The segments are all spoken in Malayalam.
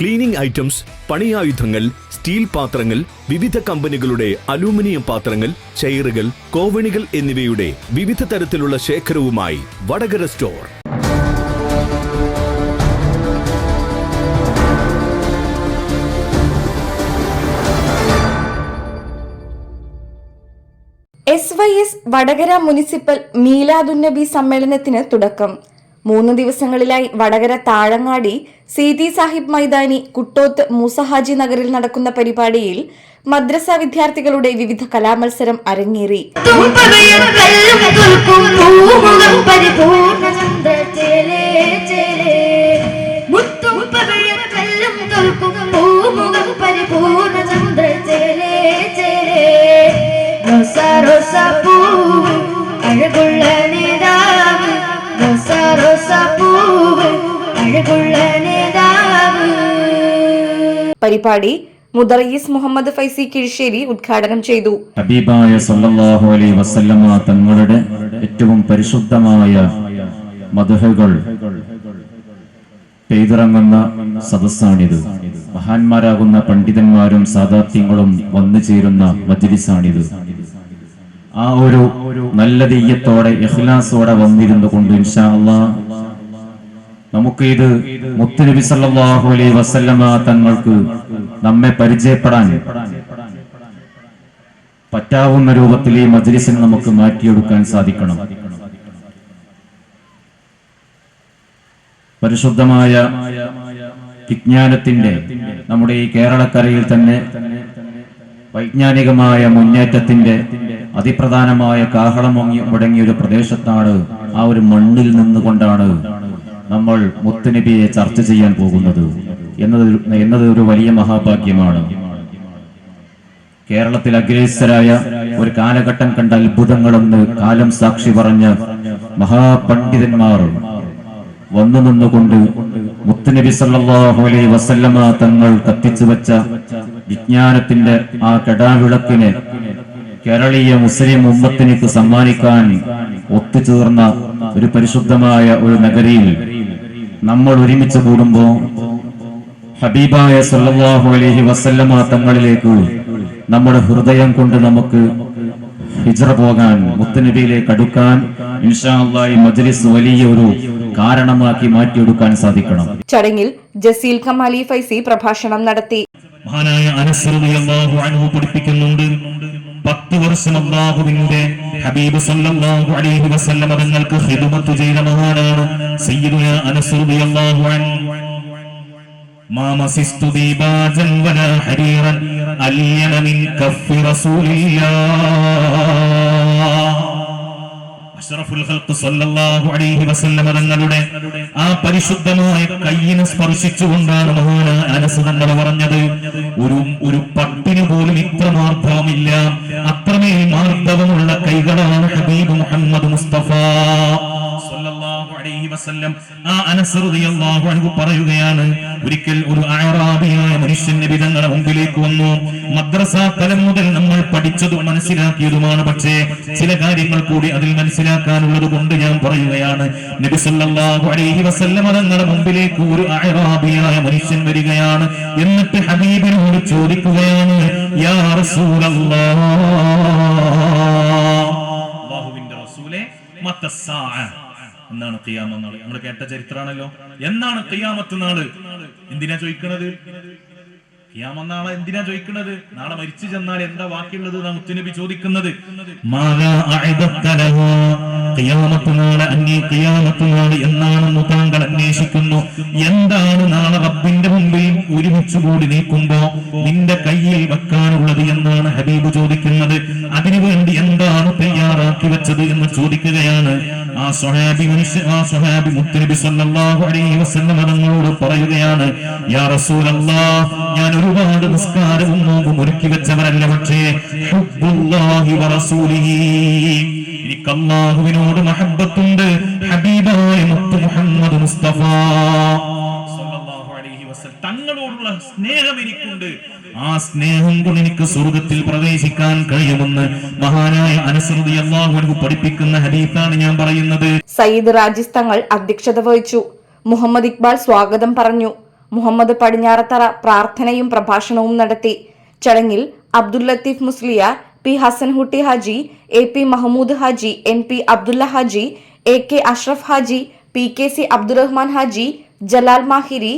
ക്ലീനിംഗ് ഐറ്റംസ് പണിയായുധങ്ങൾ സ്റ്റീൽ പാത്രങ്ങൾ വിവിധ കമ്പനികളുടെ അലൂമിനിയം പാത്രങ്ങൾ ചെയറുകൾ കോവണികൾ എന്നിവയുടെ വിവിധ തരത്തിലുള്ള ശേഖരവുമായി Vadakara store. S Y S Vadakara municipal Miladunnabi സമ്മേളനത്തിന് തുടക്കം. മൂന്ന് ദിവസങ്ങളിലായി വടകര താഴങ്ങാടി സീതി സാഹിബ് മൈതാനി കുട്ടോത്ത് മൂസഹാജി നഗറിൽ നടക്കുന്ന പരിപാടിയിൽ മദ്രസ വിദ്യാർത്ഥികളുടെ വിവിധ കലാമത്സരം അരങ്ങേറി. പരിപാടി മുദറീസ് മുഹമ്മദ് ഫൈസി കിഴിശ്ശേരി ഉദ്ഘാടനം ചെയ്തു. ഹബീബായ സല്ലല്ലാഹു അലൈഹി വസല്ലമ തങ്ങളുടെ ഏറ്റവും പരിശുദ്ധമായ മധുഹകൾ പെയ്തിറങ്ങുന്ന സദസ്സാണിത്. മഹാന്മാരാകുന്ന പണ്ഡിതന്മാരും സാദാത്യങ്ങളും വന്നു ചേരുന്ന മജ്ലിസാണിത്. ആ ഒരു നല്ല തെയ്യത്തോടെ ഇഖ്ലാസോടെ വന്നിരുന്നു കൊണ്ട് ഇൻഷാ അള്ളാ നമുക്ക് ഇത് മുത്തുനബി സല്ലല്ലാഹു അലൈഹി വസല്ലമ തങ്ങൾക്ക് നമ്മെ പരിചയപ്പെടാൻ പറ്റാവുന്ന രൂപത്തിൽ ഈ മജ്ലിസിനെ നമുക്ക് മാറ്റിയെടുക്കാൻ സാധിക്കണം. പരിശുദ്ധമായ വിജ്ഞാനത്തിന്റെ നമ്മുടെ ഈ കേരളക്കരയിൽ തന്നെ വൈജ്ഞാനികമായ മുന്നേറ്റത്തിന്റെ അതിപ്രധാനമായ കാഹളം മുടങ്ങിയ ഒരു പ്രദേശത്താണ് ആ ഒരു മണ്ണിൽ നിന്നുകൊണ്ടാണ് നമ്മൾ മുത്തുനബിയെ ചർച്ച ചെയ്യാൻ പോകുന്നത്. എന്നത് എന്നത് ഒരു വലിയ മഹാഭാഗ്യമാണ്. കേരളത്തിൽ അഗ്രേസരായ ഒരു കാലഘട്ടം കണ്ട അത്ഭുതങ്ങളെന്ന് കാലം സാക്ഷി പറഞ്ഞ മഹാപണ്ഡിതന്മാർ വന്നു നിന്നുകൊണ്ട് മുത്തുനബി സല്ലല്ലാഹു അലൈഹി വസല്ലമ തങ്ങൾ കത്തിച്ചു വെച്ച വിജ്ഞാനത്തിന്റെ ആ കടാവിളക്കിനെ കേരളീയ മുസ്ലിം ഉമ്മത്തിനിക്ക് സമ്മാനിക്കാൻ ഒത്തുചേർന്ന ഒരു പരിശുദ്ധമായ ഒരു നഗരിയിൽ നമ്മൾ ഒരുമിച്ച് കൂടുമ്പോ ഹബീബായ സല്ലല്ലാഹു അലഹി വസല്ലമ തങ്ങളിലേക്ക് നമ്മുടെ ഹൃദയം കൊണ്ട് നമുക്ക് ഹിജറ പോകാൻ മുത്തനബിയിലേക്ക് അടുക്കാൻ ഇൻഷാ അല്ലാഹ് മജ്ലിസ് വലിയ ഒരു കാരണമാക്കി മാറ്റിയെടുക്കാൻ സാധിക്കണം. ചടങ്ങിൽ ജസീൽ കമാലി ഫൈസി പ്രഭാഷണം നടത്തി. മഹാനായ അനസ് പഠിപ്പിക്കുന്നുണ്ട്. പത്ത് വർഷം അള്ളാഹുവിന്റെ ഹബീബ് സല്ലല്ലാഹു അലൈഹി വസല്ലം തങ്ങൾക്ക് ഖിദ്മത്ത് ചെയ്ത മഹാനാണ് സയ്യിദുന അനസ് റളിയല്ലാഹു അൻഹു ما مسست ديباجا ولا حريرا ألين من كف رسول الله തങ്ങളുടെ ആ പരിശുദ്ധമായ കയ്യിനെ സ്പർശിച്ചുകൊണ്ടാണ് മഹാന അനസ് തങ്ങൾ പറഞ്ഞത്. ഒരു ഒരു പട്ടിന് പോലും ഇത്ര മാർദ്ദവമില്ല അത്രമേൽ മാർദ്ദവമുള്ള കൈകളാണ് ഹബീബ് മുഹമ്മദ് മുസ്തഫ. വസല്ലം ആ അനസ് റളിയല്ലാഹു അൻഹു പറയുകയാണ് ഒരിക്കൽ ഒരു അഅറാബിയായ മനുഷ്യൻ നബി തങ്ങളുടെ മുമ്പിലേക്ക് വന്നു. മദ്രസ തലം മുതൽ നമ്മൾ പഠിച്ചതും മനസ്സിലാക്കിയതുമാണ്. പക്ഷേ ചില കാര്യങ്ങൾ കൂടി അതിൽ മനസ്സിലാക്കാനുള്ളത് കൊണ്ട് ഞാൻ പറയുകയാണ്. നബി സല്ലല്ലാഹു അലൈഹി വസല്ലം തങ്ങളുടെ മുമ്പിലേക്ക് ഒരു അഅറാബിയായ മനുഷ്യൻ വരികയാണ്. എന്നിട്ട് ഹബീബിനോട് ചോദിക്കുകയാണ് യാ റസൂലല്ലാഹ് അല്ലാഹുവിന്റെ റസൂലേ മത്തസ്സാഅ എന്നാണ് ഖിയാമ നാൾ. നമ്മൾ കേട്ട ചരിത്രമാണല്ലോ എന്നാണ് കിയാമത്ത് നാൾ? എന്തിനാ ചോദിക്കണത്? ഖിയാമ നാളെ എന്തിനാ ചോദിക്കണത്? നാളെ മരിച്ചു ചെന്നാൽ എന്താ ബാക്കിയുള്ളത് നാം മുത്തുനബി ചോദിക്കുന്നത്? ഖിയാമത്ത് നാളെ അന്യ ഖിയാമത്ത് നാൾ എന്നാണെന്ന് താങ്കൾ അന്വേഷിക്കുന്നു. എന്താണ് നാളെ റബ്ബിന്റെ മുമ്പിൽ ഒരുമിച്ച് കൂടി നിൽക്കുമ്പോ നിന്റെ കയ്യിൽ വെക്കാനുള്ളത് എന്നാണ് ഹബീബ് ചോദിക്കുന്നത്. അതിനുവേണ്ടി എന്താണ് തയ്യാറാക്കി വെച്ചത് എന്ന് ചോദിക്കുകയാണ്. ആ സ്വഹാബി മനുഷ്യ ആ സ്വഹാബി മുത്തനബി സല്ലല്ലാഹു അലൈഹി വസല്ലം തങ്ങളോട് പറയുകയാണ് യാ റസൂലല്ലാഹ് ഞാൻ ഒരുപാട് നിസ്കാരവും നോമ്പും ഒരുക്കി വെച്ചവരല്ല പക്ഷേ ഹുബ്ബുല്ലാഹി വറസൂലിഹി എനിക്ക് അല്ലാഹുവിനോട് മഹബത്തുണ്ട് ഹബീബായ മുത്തു മുസ്തഫ. അലൈഹി വസല്ലം തങ്ങളോടുള്ള സ്നേഹം എനിക്കുണ്ട്. ആ സ്നേഹം കൊണ്ട് എനിക്ക് സ്വർഗത്തിൽ പ്രവേശിക്കാൻ കഴിയുമെന്ന് മഹാനായ അനുസൃതി അള്ളാഹു പഠിപ്പിക്കുന്ന ഹരീഫാണ് ഞാൻ പറയുന്നത്. സയ്യിദ് രാജിസ് തങ്ങൾ അധ്യക്ഷത വഹിച്ചു. മുഹമ്മദ് ഇക്ബാൽ സ്വാഗതം പറഞ്ഞു. മുഹമ്മദ് പടിഞ്ഞാറത്തറ പ്രാർത്ഥനയും പ്രഭാഷണവും നടത്തി. ചടങ്ങിൽ Abdul Latheef Musliya P Hasanhutti Haji A P Mahmood Haji N P Abdulla Haji A K Ashraf Haji P K C Abdurahman Haji Jalal Mahiri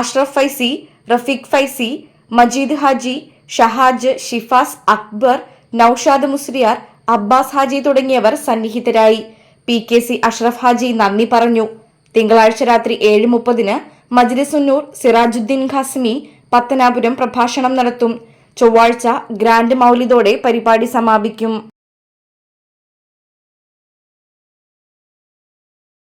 Ashraf Faizi Rafeeq Faizi Majeed Haji Shahaj Shifas Akbar Noushad Musliyar Abbas Haji തുടങ്ങിയവർ സന്നിഹിതരായി. P K C Ashraf Haji നന്ദി പറഞ്ഞു. തിങ്കളാഴ്ച രാത്രി ഏഴ് മുപ്പതിന് മജ്ലിസുന്നൂർ സിറാജുദ്ദീൻ ഖാസിമി പത്തനാപുരം പ്രഭാഷണം നടത്തും. ചൊവ്വാഴ്ച ഗ്രാൻഡ് മൗലിദോടെ പരിപാടി സമാപിക്കും.